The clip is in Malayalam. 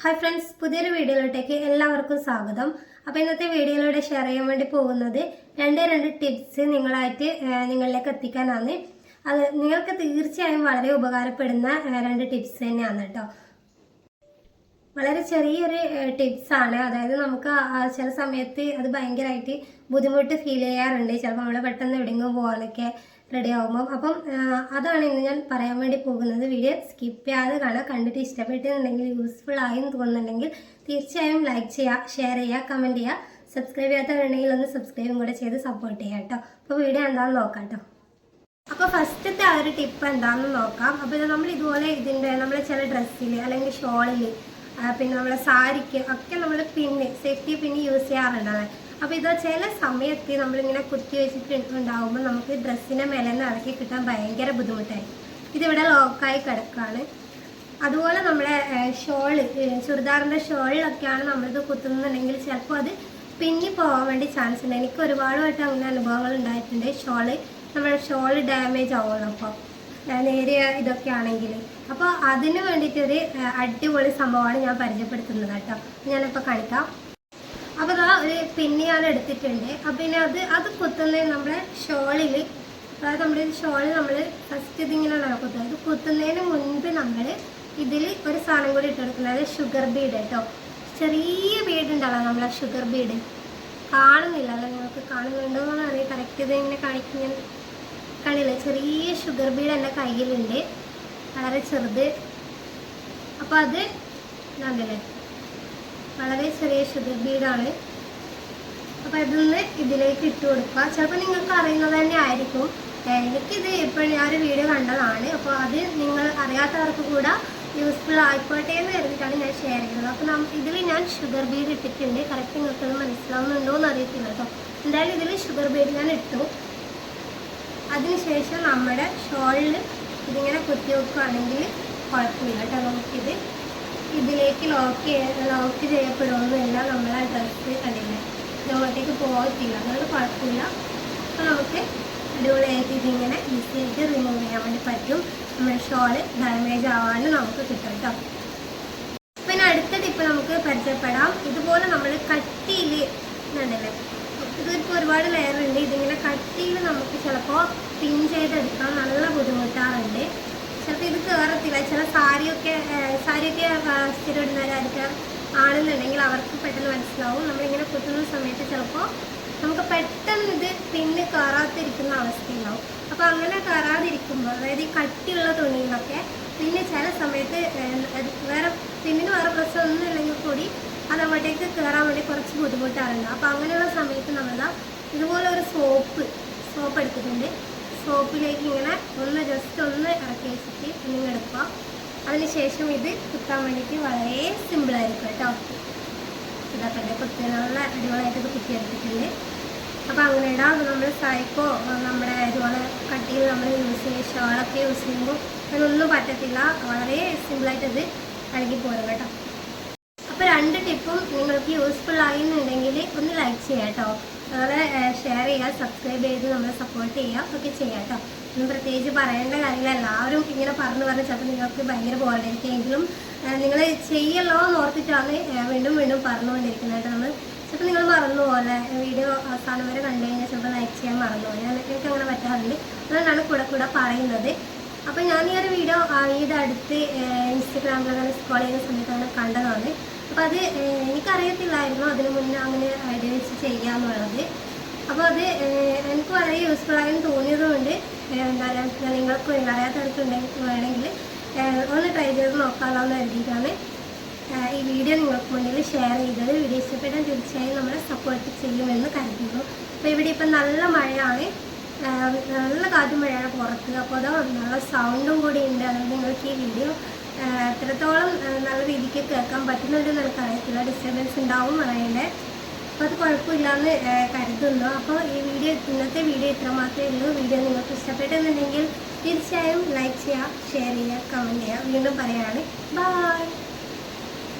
ഹായ് ഫ്രണ്ട്സ് പുതിയൊരു വീഡിയോയിലോട്ടേക്ക് എല്ലാവർക്കും സ്വാഗതം. അപ്പോൾ ഇന്നത്തെ വീഡിയോയിലൂടെ ഷെയർ ചെയ്യാൻ വേണ്ടി പോകുന്നത് രണ്ട് രണ്ട് ടിപ്സ് നിങ്ങളായിട്ട് നിങ്ങളിലേക്ക് എത്തിക്കാനാണ്. അത് നിങ്ങൾക്ക് തീർച്ചയായും വളരെ ഉപകാരപ്പെടുന്ന രണ്ട് ടിപ്സ് തന്നെയാണ് കേട്ടോ. വളരെ ചെറിയൊരു ടിപ്സ് ആണ്. അതായത് നമുക്ക് ചില സമയത്ത് അത് ഭയങ്കരമായിട്ട് ബുദ്ധിമുട്ട് ഫീൽ ചെയ്യാറുണ്ട്. ചിലപ്പോൾ നമ്മൾ പെട്ടെന്ന് എവിടെയെങ്കിലും പോകാനൊക്കെ റെഡി ആകുമ്പോൾ അപ്പം അതാണ് ഇന്ന് ഞാൻ പറയാൻ വേണ്ടി പോകുന്നത്. വീഡിയോ സ്കിപ്പ് ചെയ്യാതെ കാണാം കണ്ടിട്ട് ഇഷ്ടപ്പെട്ടിട്ടുണ്ടെങ്കിൽ യൂസ്ഫുൾ ആയി എന്ന് തോന്നുന്നുണ്ടെങ്കിൽ തീർച്ചയായും ലൈക്ക് ചെയ്യുക ഷെയർ ചെയ്യുക കമന്റ് ചെയ്യുക. സബ്സ്ക്രൈബ് ചെയ്യാത്തവരുണ്ടെങ്കിൽ ഒന്ന് സബ്സ്ക്രൈബും കൂടെ ചെയ്ത് സപ്പോർട്ട് ചെയ്യാം കേട്ടോ. അപ്പോൾ വീഡിയോ എന്താണെന്ന് നോക്കാം കേട്ടോ. അപ്പോൾ ഫസ്റ്റത്തെ ആ ഒരു ടിപ്പ് എന്താണെന്ന് നോക്കാം. അപ്പോൾ നമ്മൾ ഇതുപോലെ ഇതിന്റെ നമ്മൾ ചില ഡ്രസ്സിൽ അല്ലെങ്കിൽ ഷോളിൽ പിന്നെ നമ്മളെ സാരിക്ക് ഒക്കെ നമ്മൾ പിന്ന് സേഫ്റ്റി പിന്ന് യൂസ് ചെയ്യാറുണ്ടാണ് അപ്പോൾ ഇത് ചില സമയത്ത് നമ്മളിങ്ങനെ കുത്തി വെച്ചിട്ട് ഉണ്ടാവുമ്പോൾ നമുക്ക് ഡ്രസ്സിനെ മേലെ നിന്ന് ഇറക്കി കിട്ടാൻ ഭയങ്കര ബുദ്ധിമുട്ടായി ഇതിവിടെ ലോക്കായി കിടക്കുകയാണ് അതുപോലെ നമ്മളെ ഷോൾ ചുരിദാറിന്റെ ഷോളിലൊക്കെയാണ് നമ്മളിത് കുത്തുന്നുണ്ടെങ്കിൽ ചിലപ്പോൾ അത് പിന്നി പോകാൻ വേണ്ടി ചാൻസ് ഉണ്ട്. എനിക്ക് ഒരുപാടുമായിട്ട് അങ്ങനെ അനുഭവങ്ങൾ ഉണ്ടായിട്ടുണ്ട്. ഷോൾ നമ്മുടെ ഷോൾ ഡാമേജ് ആവുള്ളൂ അപ്പോൾ നേരിയ ഇതൊക്കെ ആണെങ്കിൽ. അപ്പോൾ അതിന് വേണ്ടിയിട്ടൊരു അടിപൊളി സംഭവമാണ് ഞാൻ പരിചയപ്പെടുത്തുന്നത് കേട്ടോ. ഞാനിപ്പോൾ കാണിക്കാം. അപ്പോൾ ഇതാ ഒരു പിന്നി ഞാൻ എടുത്തിട്ടുണ്ട്. അപ്പം പിന്നെ അത് അത് കുത്തുന്നത് നമ്മുടെ ഷോളിൽ അതായത് നമ്മുടെ ഷോളിൽ നമ്മൾ ഫസ്റ്റ് ഇതിങ്ങനെയാണ് കുത്തുന്നത് അത് കുത്തുന്നതിന് മുൻപ് നമ്മൾ ഇതിൽ ഒരു സാധനം കൂടി ഇട്ടെടുക്കുന്നത് ഷുഗർ ബീഡ് കേട്ടോ ചെറിയ ബീഡ് ഉണ്ടല്ലോ നമ്മളെ ഷുഗർ ബീഡ് കാണുന്നില്ല. അല്ല നിങ്ങൾക്ക് കാണുന്നുണ്ടോ എന്ന് അറിയാം കറക്റ്റ് ഇത് ഇങ്ങനെ കാണിക്കുന്ന കണ്ടില്ല. ചെറിയ ഷുഗർ ബീഡ് എന്റെ കയ്യിലുണ്ട്. വളരെ ചെറുത്. അപ്പോൾ അത് കണ്ടില്ലേ വളരെ ചെറിയ ഷുഗർ ബീഡാണ് അപ്പോൾ ഇതൊന്ന് ഇതിലേക്ക് ഇട്ട് കൊടുക്കുക. ചിലപ്പോൾ നിങ്ങൾക്ക് അറിയുന്നത് തന്നെ ആയിരിക്കും. എനിക്കിത് ഇപ്പോൾ ഞാൻ ഒരു വീഡിയോ കണ്ടതാണ്. അപ്പോൾ അത് നിങ്ങൾ അറിയാത്തവർക്ക് കൂടെ യൂസ്ഫുൾ ആയിക്കോട്ടെ എന്ന് കരുതിയിട്ടാണ് ഞാൻ ഷെയർ ചെയ്യുന്നത് അപ്പോൾ നമ്മൾ ഇതിൽ ഞാൻ ഷുഗർ ബീഡ് ഇട്ടിട്ടുണ്ട്. കറക്റ്റ് നിങ്ങൾക്കത് മനസ്സിലാവുന്നുണ്ടോ എന്ന് അറിയത്തില്ല കേട്ടോ. എന്തായാലും ഇതിൽ ഷുഗർ ബീഡ് ഞാൻ ഇട്ടു. അതിനുശേഷം നമ്മുടെ ഷോളിൽ ഇതിങ്ങനെ കുത്തി വെക്കുകയാണെങ്കിൽ കുഴപ്പമില്ല കേട്ടോ നമുക്കിത്. ഇതിലേക്ക് ലോക്ക് ലോക്ക് ചെയ്യപ്പെടുമൊന്നുമില്ല നമ്മളെ ഡ്രസ്സ് കണ്ടില്ല ഇതോട്ടേക്ക് പോകത്തില്ല അതുകൊണ്ട് കുഴപ്പമില്ല. അപ്പോൾ നമുക്ക് അടിപൊളിയായിട്ട് ഇതിങ്ങനെ ഈസി ആയിട്ട് റിമൂവ് ചെയ്യാൻ വേണ്ടി പറ്റും. നമ്മുടെ ഷോൾ ഡാമേജ് ആവാനും നമുക്ക് കിട്ടും കേട്ടോ പിന്നെ അടുത്ത ടിപ്പ് നമുക്ക് പരിചയപ്പെടാം. ഇതുപോലെ നമ്മൾ കട്ടിയിൽ കണ്ടില്ലേ ഇതിപ്പോൾ ഒരുപാട് ലെയർ ഉണ്ട്. ഇതിങ്ങനെ കട്ടിയിൽ നമുക്ക് ചിലപ്പോൾ പിൻ ചെയ്തെടുക്കാൻ നല്ല ബുദ്ധിമുട്ടാറുണ്ട് ചിലപ്പോൾ ഇത് കയറത്തില്ല ചില സാരിയൊക്കെ സാരിയൊക്കെ സ്ഥിരം ഇടുന്നവരായിരിക്കാം ആണെന്നുണ്ടെങ്കിൽ അവർക്ക് പെട്ടെന്ന് മനസ്സിലാവും. നമ്മളിങ്ങനെ കുത്തുന്ന സമയത്ത് ചിലപ്പോൾ നമുക്ക് പെട്ടെന്ന് ഇത് പിന്ന് കയറാതിരിക്കുന്ന അവസ്ഥയുണ്ടാവും. അപ്പോൾ അങ്ങനെ കയറാതിരിക്കുമ്പോൾ അതായത് ഈ കട്ടിയുള്ള തുണിയിലൊക്കെ പിന്നെ ചില സമയത്ത് വേറെ പിന്നിന് വേറെ പ്രശ്നമൊന്നും ഇല്ലെങ്കിൽ കൂടി അത് അങ്ങോട്ടേക്ക് കയറാൻ വേണ്ടി കുറച്ച് ബുദ്ധിമുട്ടാറുണ്ട് അപ്പോൾ അങ്ങനെയുള്ള സമയത്ത് നമ്മൾ ഇതുപോലെ ഒരു സോപ്പ് സോപ്പ് എടുത്തിട്ടുണ്ട്. സോപ്പിലേക്ക് ഇങ്ങനെ ഒന്ന് ജസ്റ്റ് ഒന്ന് ഇറക്കി വെച്ചിട്ട് ഇങ്ങനെ എടുക്കുക അതിനുശേഷം ഇത് കുത്താൻ വേണ്ടിയിട്ട് വളരെ സിമ്പിളായിരിക്കും കേട്ടോ. ഇതൊക്കെ കുത്തി നല്ല അടിപൊളിയായിട്ട് ഇത് കുത്തിയെടുത്തിട്ടുണ്ട്. അപ്പോൾ അങ്ങനെ ഇടാം. നമ്മൾ സായിക്കോ നമ്മുടെ ഇതുപോലെ കട്ടിയിൽ നമ്മൾ യൂസ് ചെയ്യുക ഷോളൊക്കെ യൂസ് ചെയ്യുമ്പോൾ അതിനൊന്നും പറ്റത്തില്ല. വളരെ സിമ്പിളായിട്ട് ഇത് കഴുകി പോരും കേട്ടോ. രണ്ട് ടിപ്പും നിങ്ങൾക്ക് യൂസ്ഫുൾ ആയിരുന്നുണ്ടെങ്കിൽ ഒന്ന് ലൈക്ക് ചെയ്യാം കേട്ടോ നമ്മളെ ഷെയർ ചെയ്യുക സബ്സ്ക്രൈബ് ചെയ്ത് നമ്മളെ സപ്പോർട്ട് ചെയ്യുക ഒക്കെ ചെയ്യാം കേട്ടോ ഒന്നും പ്രത്യേകിച്ച് പറയേണ്ട കാര്യമില്ല. എല്ലാവരും ഇങ്ങനെ പറഞ്ഞു പറഞ്ഞ് ചിലപ്പോൾ നിങ്ങൾക്ക് ഭയങ്കര ബോറടിക്കുമെങ്കിലും നിങ്ങൾ ചെയ്യല്ലോ എന്ന് ഓർത്തിട്ടാണ് വീണ്ടും വീണ്ടും പറഞ്ഞുകൊണ്ടിരിക്കുന്നത് കേട്ടോ നമ്മൾ ചിലപ്പോൾ നിങ്ങൾ മറന്നു പോലെ വീഡിയോ അവസാനം വരെ കണ്ടു കഴിഞ്ഞാൽ ചിലപ്പോൾ ലൈക്ക് ചെയ്യാൻ മറന്നു ഞാൻ എനിക്ക് അങ്ങനെ പറ്റാറുണ്ട്. അതുകൊണ്ടാണ് കൂടെ കൂടെ പറയുന്നത്. അപ്പോൾ ഞാൻ ഈ ഒരു വീഡിയോ ഈയുടെ അടുത്ത് ഇൻസ്റ്റഗ്രാമിൽ അങ്ങനെ സ്ക്രോൾ ചെയ്യുന്ന സമയത്താണ് കണ്ടതാണ്. അപ്പോൾ അത് എനിക്കറിയത്തില്ലായിരുന്നു. അതിന് മുന്നേ അങ്ങനെ ഐഡിയ വെച്ച് ചെയ്യാന്നുള്ളത് അപ്പോൾ അത് എനിക്ക് വളരെ യൂസ്ഫുൾ ആയെന്ന് തോന്നിയതുകൊണ്ട് എന്താ പറയുക നിങ്ങൾക്ക് അറിയാത്തവർക്ക് ഉണ്ടെങ്കിൽ വേണമെങ്കിൽ ഒന്ന് ട്രൈ ചെയ്ത് നോക്കാമല്ലോ എന്ന് കരുതിയിട്ടാണ് ഈ വീഡിയോ നിങ്ങൾക്ക് മുന്നിൽ ഷെയർ ചെയ്തത്. വീഡിയോ ഇഷ്ടപ്പെട്ടാൽ തീർച്ചയായും നമ്മളെ സപ്പോർട്ട് ചെയ്യുമെന്ന് കരുതുന്നു. അപ്പോൾ ഇവിടെ ഇപ്പം നല്ല മഴയാണ്. നല്ല കാറ്റും മഴയാണ് പുറത്ത്. അപ്പോൾ അതോ നല്ല സൗണ്ടും കൂടി ഉണ്ട്. അതുകൊണ്ട് നിങ്ങൾക്ക് ഈ വീഡിയോ എത്രത്തോളം നല്ല രീതിക്ക് കേൾക്കാൻ പറ്റുന്നുണ്ടെന്ന് എനിക്ക് അറിയത്തില്ല. ഡിസ്റ്റർബൻസ് ഉണ്ടാവും പറയണ്ടേ അപ്പോൾ അത് കുഴപ്പമില്ലാന്ന് കരുതുന്നു. അപ്പോൾ ഈ വീഡിയോ ഇന്നത്തെ വീഡിയോ ഇത്ര മാത്രമേ ഉള്ളൂ. വീഡിയോ നിങ്ങൾക്ക് ഇഷ്ടപ്പെട്ടെന്നുണ്ടെങ്കിൽ തീർച്ചയായും ലൈക്ക് ചെയ്യുക ഷെയർ ചെയ്യുക കമന്റ് ചെയ്യുക. വീണ്ടും പറയുകയാണ് ബൈ